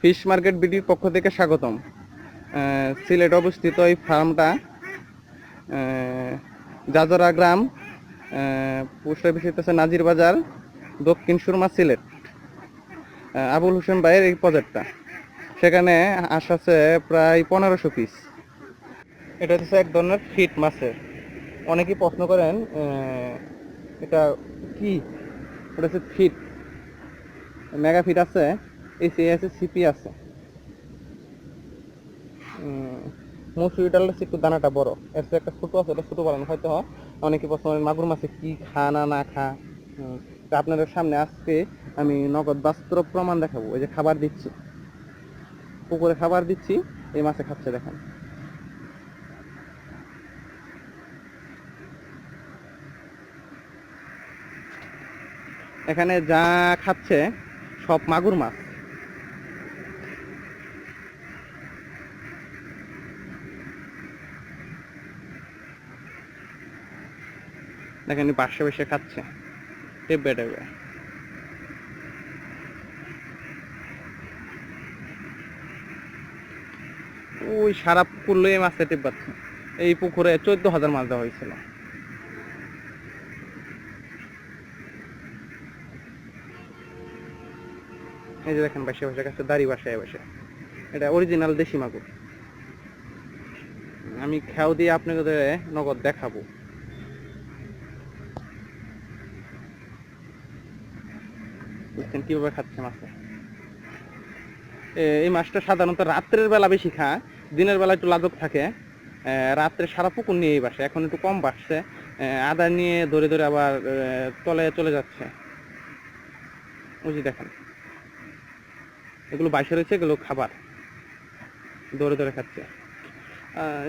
Fish market বিডির পক্ষ থেকে স্বাগতম। সিলেট অবস্থিত এই ফার্মটা জাজরা গ্রাম পোস্ট অফিস হইতেছে নাজির বাজার, দক্ষিণ সুরমা সিলেট। আবুল হোসেন ভাইয়ের এই প্রজেক্টটা। সেখানে হাঁস আছে প্রায় পনেরোশো পিস এটা হচ্ছে এক ধরনের ফিট মাছের। অনেকেই প্রশ্ন করেন এটা কি? ওটা হচ্ছে ফিট। মেগা ফিট আছে। এসি আছে সিপি আছে। মসুরি একটু দানাটা বড়। এর একটা ছোটো আছে, এটা ছোটো বলেন হয়তো অনেকে প্রশ্ন মাগুর মাছে কি খা না না খা? তা আপনাদের সামনে আজকে আমি নগদ বাস্তব প্রমাণ দেখাবো। এই যে খাবার দিচ্ছি। পুকুরে খাবার দিচ্ছি, এই মাছে খাচ্ছে, দেখেন। এখানে যা খাচ্ছে, সব মাগুর মাছ। দেখেন পাশে বসে খাচ্ছে। টেপবে টেপবে ওই সারা পুকুর লয়ে মাছে টেপ পাচ্ছে। এই পুকুরে চোদ্দ হাজার মাছ দেওয়া হয়েছিল। এই যে দেখেন বাসে বাসে কাছে দাড়ি বাসায় বসে। এটা অরিজিনাল দেশি মাগুর। আমি খেয়াও দিয়ে আপনাকে নগদ দেখাবো। দেখছেন কীভাবে খাচ্ছে মাছটা? এই মাছটা সাধারণত রাত্রের বেলা বেশি খায়, দিনের বেলা একটু লাজক থাকে। রাত্রে সারা পুকুর নিয়ে এই বাসে, এখন একটু কম বাসছে। আদা নিয়ে ধরে ধরে আবার তলে চলে যাচ্ছে। যে দেখেন। এগুলো বাইসে রয়েছে, এগুলো খাবার। দৌড়ে দৌড়ে খাচ্ছে।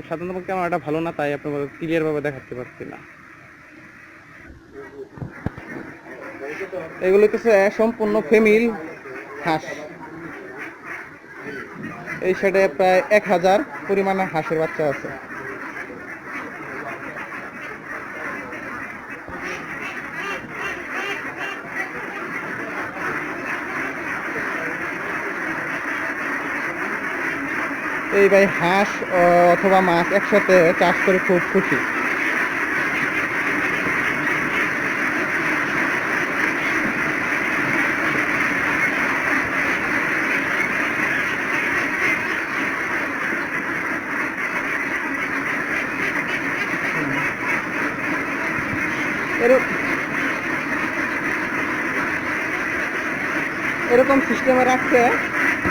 সাধারণত ক্যামেরাটা ভালো না, তাই আপনার ক্লিয়ার ভাবে দেখাতে পারছি না। এগুলো হচ্ছে সম্পূর্ণ ফেমিল হাঁস। এই সাইডে প্রায় এক হাজার পরিমাণে হাঁসের বাচ্চা আছে। এই ভাই হাঁস অথবা মাছ একসাথে চাষ করে খুব খুশি এর- এরকম সিস্টেমে রাখছে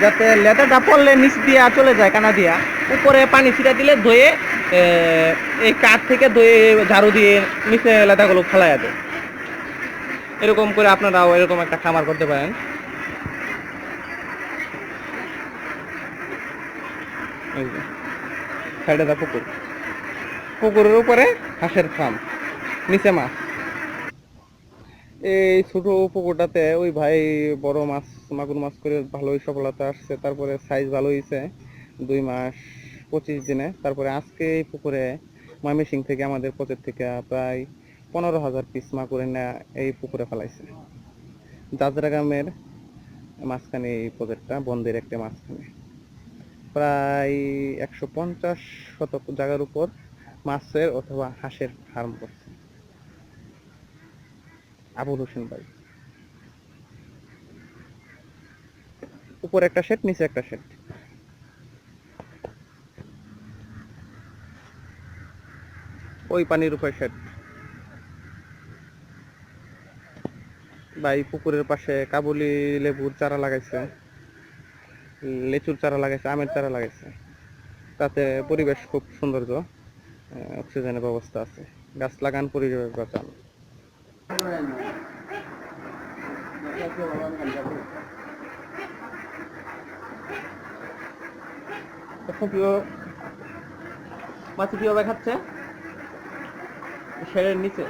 যাতে লেদাটা পড়লে নিচ দিয়া চলে যায়, কানা দিয়া। উপরে পানি ছিটা দিলে ধুয়ে এই কাঠ থেকে ধুয়ে ঝাড়ু দিয়ে নিচে লেদাগুলো ফেলাইয়া দেয়। এরকম করে আপনারাও এরকম একটা খামার করতে পারেন। সাইডে দা পুকুর। পুকুরের উপরে হাঁসের ফার্ম নিচে মাছ। এই ছোট পুকুরটাতে ওই ভাই বড় মাছ, মাগুর মাছ করে ভালোই সফলতা আসছে। তারপরে সাইজ ভালো হয়েছে দুই মাস পঁচিশ দিনে। তারপরে আজকে এই পুকুরে ময়মনসিং থেকে আমাদের পচের থেকে প্রায় পনেরো হাজার পিস মাগুর এনে এই পুকুরে ফেলাইছে। জাজরা গ্রামের মাঝখানে এই প্রজেক্টটা বন্দের একটা মাঝখানে। প্রায় একশো পঞ্চাশ শতক জায়গার উপর মাছের অথবা হাঁসের ফার্ম করছে। আবুল হোসেন ভাই। উপরে একটা শেড নিচে একটা শেড ওই পানির উপরে শেড ভাই, পুকুরের পাশে কাবুলি লেবুর চারা লাগাইছে। লেচুর চারা লাগাইছে, আমের চারা লাগাইছে। তাতে পরিবেশ খুব সৌন্দর্য অক্সিজেনের ব্যবস্থা আছে। গাছ লাগান, পরিবেশ বাঁচান। দেখো প্রিয় মাছ কীভাবে খাচ্ছে শেডের নিচে।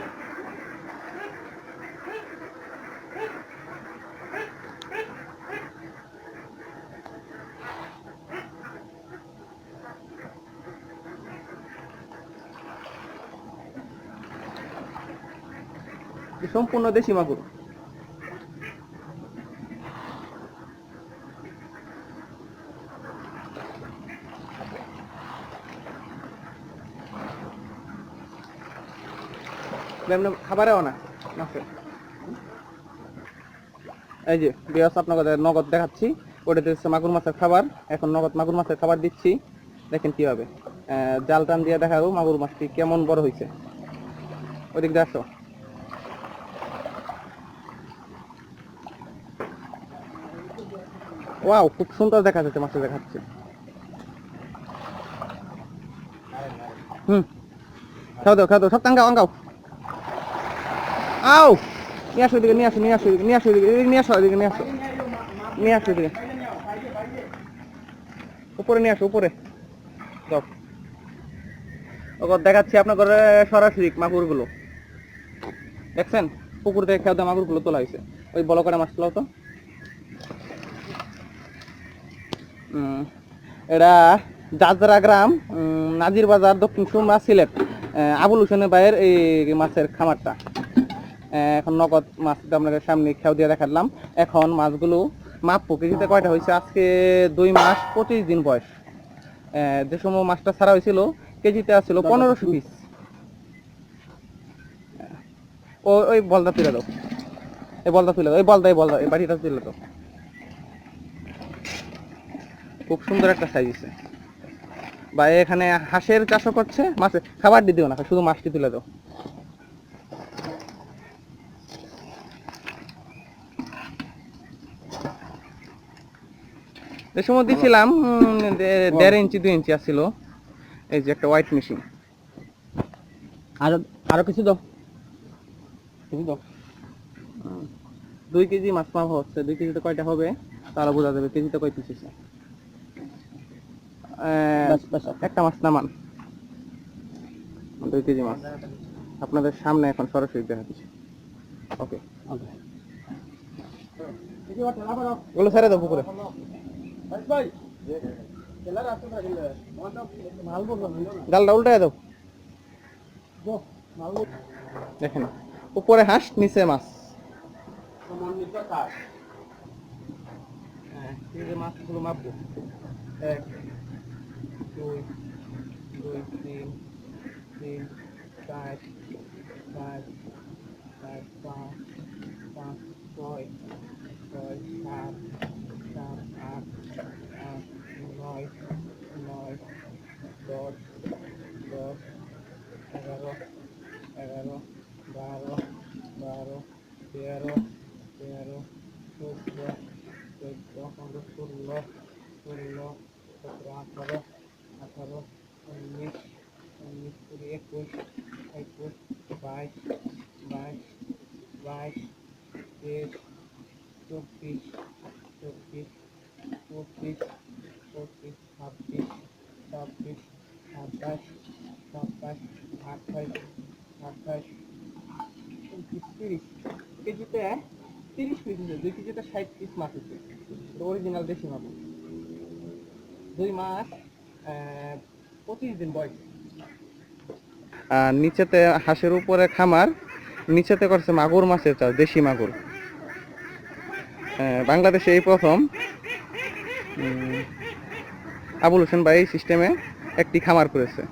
সম্পূর্ণ দেশি মাগুর। খাবারেও না। এই যে বিয়াস আপনাকে নগদ দেখাচ্ছি ওটাতে হচ্ছে মাগুর মাছের খাবার। এখন নগদ মাগুর মাছের খাবার দিচ্ছি। দেখেন কি হবে জাল টান দিয়ে দেখাবো মাগুর মাছটি কেমন বড় হয়েছে। ওদিক দিয়ে ওয়াও, খুব সুন্দর দেখা যাচ্ছে মাছটা দেখাচ্ছে। হুম। খাও দাও খাও দাও, সব টাঙ্গাও আঙ্গাও আও! নিয়ে আসো এদিকে, নিয়ে আসো নিয়ে আসো নিয়ে আসো এদিকে নিয়ে আসো, এদিকে নিয়ে আসো। নিয়ে আসো এদিকে। উপরে নিয়ে আসো, উপরে। যাও ওকে দেখাচ্ছি আপনার সরাসরি মাগুরগুলো। দেখছেন? পুকুর থেকে খেয়াল মাগুরগুলো তোলা হয়েছে। ওই বড় করে মাছ তোলাও তো। এটা জাজরা গ্রাম নাজির বাজার, দক্ষিণ সুরমা, সিলেট। আবুল হোসেনের ভাইয়ের এই মাছের খামারটা। এখন নগদ মাছটা আপনাদের সামনে খেয়াল দিয়ে দেখালাম। এখন মাছগুলো মাপবো। কেজিতে কয়টা হয়েছে? আজকে দুই মাস পঁচিশ দিন বয়স। যে সময় মাছটা ছাড়া হয়েছিল কেজিতে আসছিল পনেরোশো পিস ও ওই বলদা তুলে দাও। এই বলদা তুলে দাও এই বলদা এই বলদা এই বাড়িটা তুলে দাও। খুব সুন্দর একটা সাইজ আছে বা এখানে হাঁসের চাষও করছে মাছের খাবার দিয়ে দিও না শুধু মাছটি তুলে দাও। যে সময় দিয়েছিলাম উম, দে- দেড় ইঞ্চি দুই ইঞ্চি আসছিল এই যে একটা হোয়াইট মেশিন আরও আরও কিছু দাও। কিছু দাও। দুই কেজি মাছ মাপ হচ্ছে দুই কেজিতে কয়টা হবে? তাহলে বোঝা যাবে কেজিতে কয় পিস আছে একটা মাছ নামান দুই কেজি মাছ। আপনাদের সামনে এখন সরাসরি দেখাচ্ছি ওকে ওগুলো ছেড়ে দাও পুকুরে। জালটা উল্টায় দাও। দেখেন উপরে হাঁস নিচে মাছ। হ্যাঁ, মাছগুলো মাপবো। এক দুই দুই তিন তিন চার চার চার পাঁচ পাঁচ ছয় ছয় সাত সাত আট আট নয় নয় দশ দশ এগারো এগারো বারো বারো তেরো চোদ্দ চোদ্দ পনেরো ষোলো ষোলো সতেরো আঠারো আঠারো উনিশ উনিশ কুড়ি একুশ একুশ বাইশ বাইশ বাইশ তেইশ চব্বিশ চব্বিশ পঁচিশ পঁচিশ ছাব্বিশ ছাব্বিশ সাতাশ তিরিশ কেজিতে তিরিশ পিস আছে দুই কেজিতে ষাট পিস মাছ আছে অরিজিনাল দেশি মাছ দুই মাস পঁচিশ দিন বয়স আর নিচেতে হাঁসের উপরে খামার, নিচেতে করছে মাগুর মাছের চাষ, দেশি মাগুর। বাংলাদেশে এই প্রথম। আবুল হোসেন ভাই সিস্টেমে একটি খামার করেছে।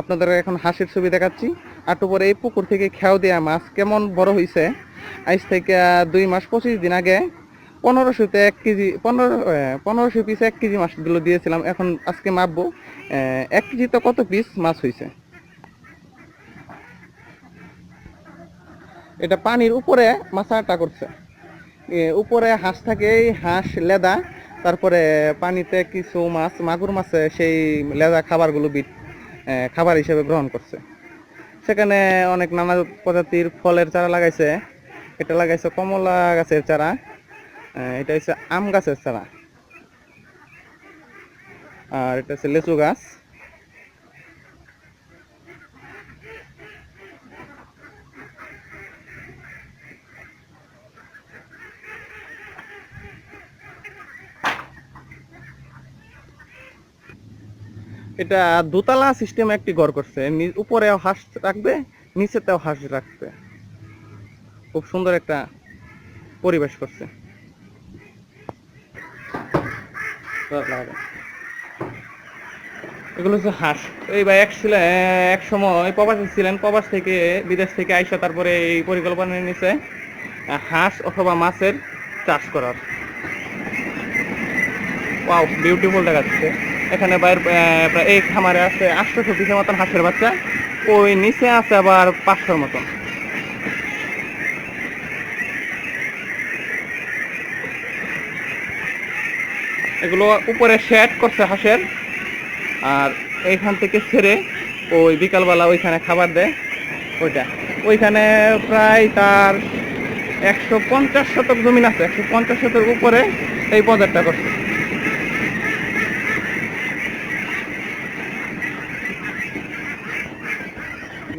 আপনাদের এখন হাঁসের ছবি দেখাচ্ছি। আটু পরে এই পুকুর থেকে খেয়াও দেওয়া মাছ কেমন বড় হয়েছে আজ থেকে দুই মাস পঁচিশ দিন আগে পনেরোশোতে এক কেজি, পনেরো পনেরোশো পিস এক কেজি মাছগুলো দিয়েছিলাম। এখন আজকে মাপবো এক কেজিতে কত পিস মাছ হয়েছে এটা পানির উপরে মাছাটা করছে। উপরে হাঁস থাকে, এই হাঁস লেদা। তারপরে পানিতে কিছু মাছ, মাগুর মাছে সেই লেদা খাবারগুলো বিট খাবার হিসেবে গ্রহণ করছে। সেখানে অনেক নানা প্রজাতির ফলের চারা লাগাইছে। এটা লাগাইছে কমলা গাছের চারা এটা হচ্ছে আম গাছের চারা। আর এটা হচ্ছে লেচু গাছ। এটা দোতলা সিস্টেম একটি ঘর করছে। উপরেও হাঁস রাখবে, নিচেতেও হাঁস রাখবে। খুব সুন্দর একটা পরিবেশ করছে। এগুলো হচ্ছে হাঁস। এই ভাই এক ছিল, এক সময় প্রবাসী ছিলেন, প্রবাস থেকে বিদেশ থেকে আইসা তারপরে এই পরিকল্পনা নিয়েছে হাঁস অথবা মাছের চাষ করার। বিউটিফুল দেখাচ্ছে। এখানে বাইর প্রায় এই খামারে আছে আটশোশো পিসের মতন হাঁসের বাচ্চা। ওই নিচে আছে আবার পাঁচশোর মতন। এগুলো উপরে শেড করছে হাঁসের। আর এইখান থেকে ছেড়ে ওই বিকালবেলা ওইখানে খাবার দেয়। ওইটা। ওইখানে প্রায় তার একশো পঞ্চাশ শতক জমিন আছে। একশো পঞ্চাশ শতক উপরে এই প্রজেক্টটা করছে।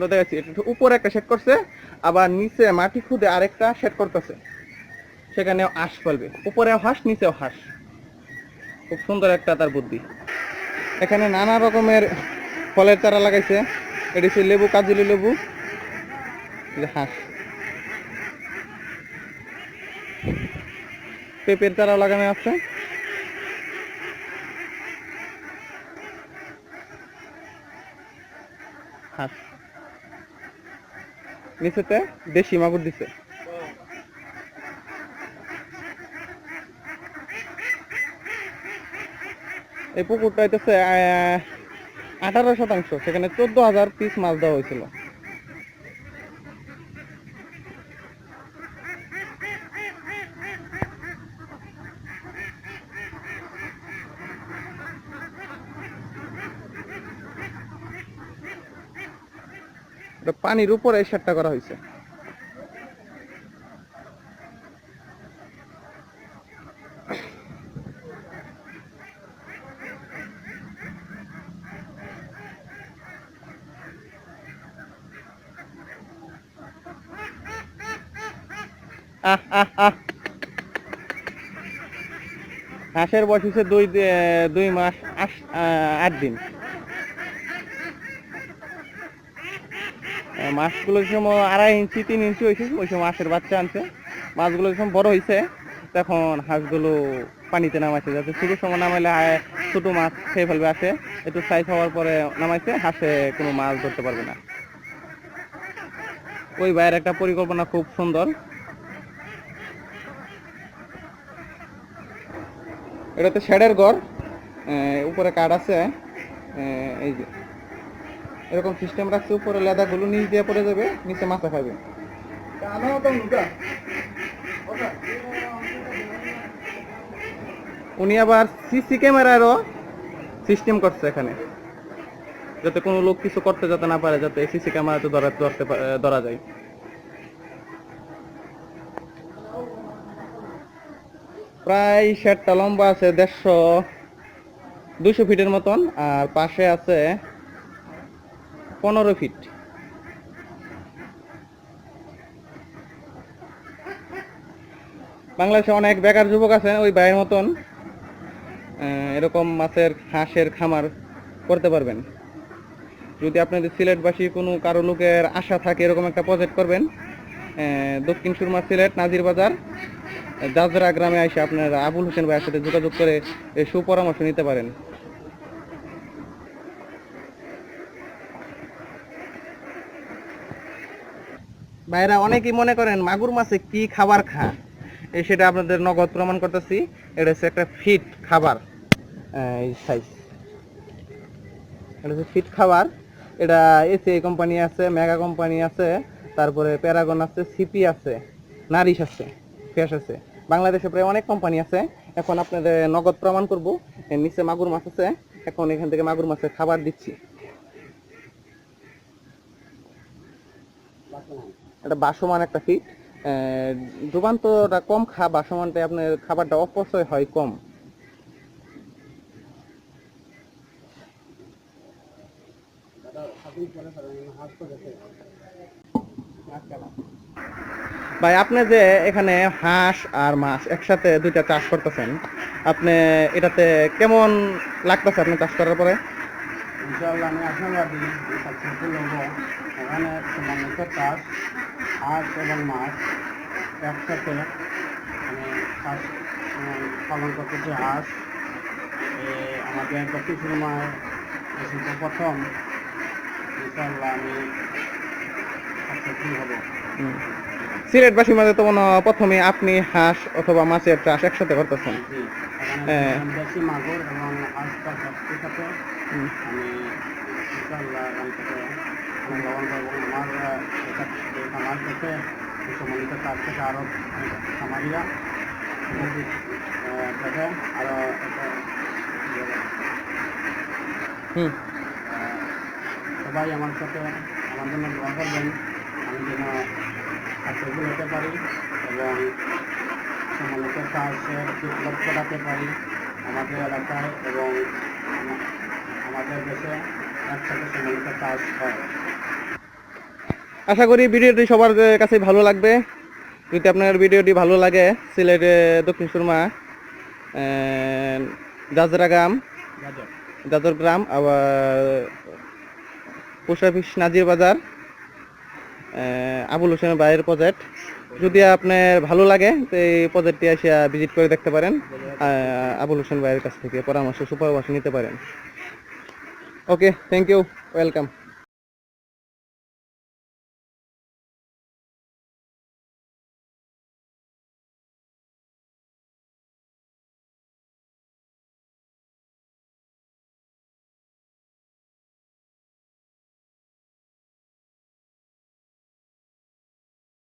এগুলো দেখাচ্ছি এটা উপরে একটা শেড করছে, আবার নিচে মাটি খুদে আরেকটা শেড করতেছে। সেখানেও হাঁস ফেলবে। উপরেও হাঁস, নিচেও হাঁস। খুব সুন্দর একটা তার বুদ্ধি। এখানে নানা রকমের ফলের চারা লাগাইছে। এটি হচ্ছে লেবু, কাজুলি লেবু। হাঁস। পেঁপের চারা লাগানো আছে। নিচেতে দেশি মাগুর দিছে। এই পুকুরটা হইতেছে আঠারো শতাংশ, সেখানে চোদ্দ হাজার পিস মাছ দেওয়া হয়েছিল। পানির উপরে শেডটা করা হয়েছে। হাঁসের বয়স হচ্ছে দুই দুই মাস আট দিন। মাছগুলো সময় আড়াই ইঞ্চি, তিন ইঞ্চি হয়েছে, ওই সময় মাছের বাচ্চা আনছে। মাছগুলো যখন বড় হয়েছে, তখন হাঁসগুলো পানিতে নামাইছে, যাতে শুরুর সময় নামাইলে ছোট মাছ খেয়ে ফেলবে আসে একটু সাইজ হওয়ার পরে নামাইছে, হাঁসে কোনো মাছ ধরতে পারবে না। ওই ভাইয়ের একটা পরিকল্পনা খুব সুন্দর। এটাতে শেডের ঘর উপরে কাঠ আছে এই যে। এরকম সিস্টেম রাখছে উপরে লেদাগুলো নিচ দিয়ে পড়ে যাবে নিচে মাথা খাবে। উনি আবার সিসি ক্যামেরারও সিস্টেম করছে এখানে। যাতে কোনো লোক কিছু করতে যাতে না পারে যাতে সিসি ক্যামেরাতে ধরা ধরতে ধরা যায়। প্রায় শেডটা লম্বা আছে দেড়শো দুশো ফিটের মতন আর পাশে আছে পনেরো ফিট বাংলাদেশে অনেক বেকার যুবক আছে, ওই ভাইয়ের মতন এরকম মাছের, হাঁসের খামার করতে পারবেন। যদি আপনাদের সিলেটবাসী কোনো কারও লোকের আশা থাকে এরকম একটা প্রজেক্ট করবেন দক্ষিণ সুরমা সিলেট, নাজির বাজার দাজরা গ্রামে এসে আপনারা আবুল হোসেন ভাইয়ের সাথে যোগাযোগ করে সুপরামর্শ নিতে পারেন। ভাইরা অনেকেই মনে করেন মাগুর মাছে কি খাবার খা সেটা আপনাদের নগদ প্রমাণ করতেছি। এটা হচ্ছে একটা ফিট খাবার। সাইজ এটা হচ্ছে ফিট খাবার। এটা এসিআই কোম্পানি আছে, মেগা কোম্পানি আছে, তারপরে প্যারাগন আছে, সিপি আছে, নারিশ আছে ফ্রেশ আছে। বাংলাদেশে প্রায় অনেক কোম্পানি আছে। এখন আপনাদের নগদ প্রমাণ করব। নিচে মাগুর মাছ আছে। এখন এখান থেকে মাগুর মাছের খাবার দিচ্ছি। এটা বাসমান একটা ফিট ডুবান্তটা কম খা, বাসমানটা আপনার খাবারটা অপচয় হয় কম। ভাই, আপনি যে এখানে হাঁস আর মাছ একসাথে দুইটা চাষ করতেছেন, আপনি এটাতে কেমন লাগতেছে আপনি চাষ করার পরে? ইনশাআল্লাহ, আমি আশাবাদী সাকসেসফুল হব এখানে চাষ। হাঁস এবং মাছ একসাথে মানে চাষ উম, পালন করতেছি হাঁস আমাদের দক্ষিণ কিন্তু প্রথম। ইনশাল্লাহ আমি হব। সিলেটবাসীর মাঝে তো মনে প্রথমে আপনি হাঁস অথবা মাছের চাষ একসাথে করতেছেন। হ্যাঁ। মাগুর এবং আজটা সবটির সাথে আমি ইনশাল্লাহ আমি লাভবান পাবো আমার আমার কাছে সম্মানিত তার থেকে আরও আরও এটা ইয়ে আহ, সবাই আমার সাথে আমার জন্য দোয়া করবেন আমি যেন সাকসেসফুল হতে পারি এবং সম্মানিত চাষের বিপ্লব ঘটাতে পারি আমাদের এলাকায় এবং আমা- আমাদের দেশে একসাথে সম্মানিত চাষ হয়। আশা করি ভিডিওটি সবার কাছে ভালো লাগবে। যদি আপনার ভিডিওটি ভালো লাগে সিলেটে দক্ষিণ সুরমা জাজরা গ্রাম জাজর। গ্রাম আবার পোস্ট অফিস নাজির বাজার আবুল হোসেন ভাইয়ের প্রজেক্ট যদি আপনার ভালো লাগে তো এই প্রজেক্টটি এসে ভিজিট করে দেখতে পারেন। আবুল হোসেন ভাইয়ের কাছ থেকে পরামর্শ সুপরামর্শ নিতে পারেন। Okay thank you welcome